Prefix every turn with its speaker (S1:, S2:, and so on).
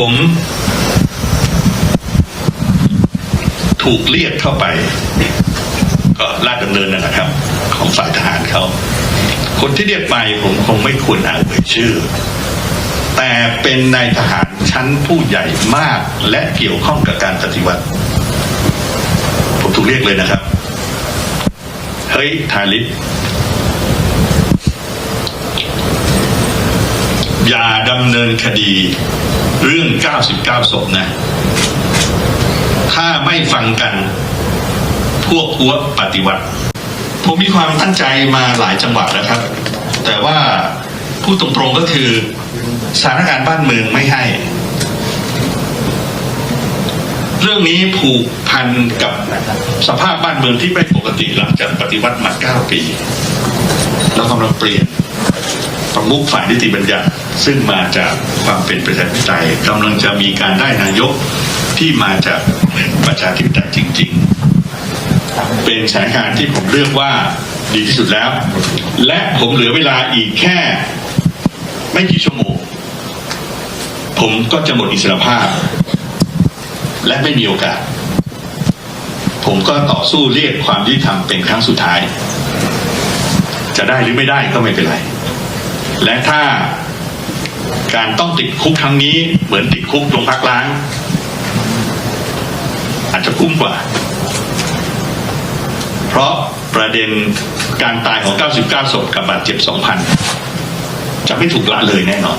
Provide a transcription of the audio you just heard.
S1: ผม ถูกเรียกเข้าไป ก็ลาดดำเนินนะครับ ของฝ่ายทหารเขา คนที่เรียกไปผมคงไม่ควรอ่านเอ่ยชื่อ แต่เป็นนายทหารชั้นผู้ใหญ่มากและเกี่ยวข้องกับการปฏิวัติ ผมถูกเรียกเลยนะครับ เฮ้ยทาริส อย่าดำเนินคดีเรื่อง 99ศพนะ ถ้าไม่ฟังกัน พวกอัวปฏิวัติ ผมมีความตั้งใจมาหลายจังหวัดแล้วครับ แต่ว่าพูดตรงๆก็คือสถานการณ์บ้านเมืองไม่ให้ เรื่องนี้ผูกพันกับสภาพบ้านเมืองที่ไม่ปกติหลังจากปฏิวัติมา 9 ปี เรากำลังเปลี่ยน ประมุขฝ่ายนิติบัญญัติ ซึ่งมาจากความเป็นประชาธิปไตยกำลังจะมีการได้นายกที่มาจากประชาธิปไตยจริง ๆ เป็นสถานการณ์ที่ผมเลือกว่าดีที่สุดแล้ว และผมเหลือเวลาอีกแค่ ไม่กี่ชั่วโมง ผมก็จะหมดอิสรภาพ และไม่มีโอกาส ผมก็ต่อสู้เรียกความยุติธรรมเป็นครั้งสุดท้าย จะได้หรือไม่ได้ก็ไม่เป็นไร และถ้าการต้องติดคุกครั้งนี้เหมือนติดคุกโรงพักล้าง อาจจะคุ้มกว่า เพราะประเด็นการตายของ 99ศพกับบาดเจ็บ 2,000 จะไม่ถูกละเลยแน่นอน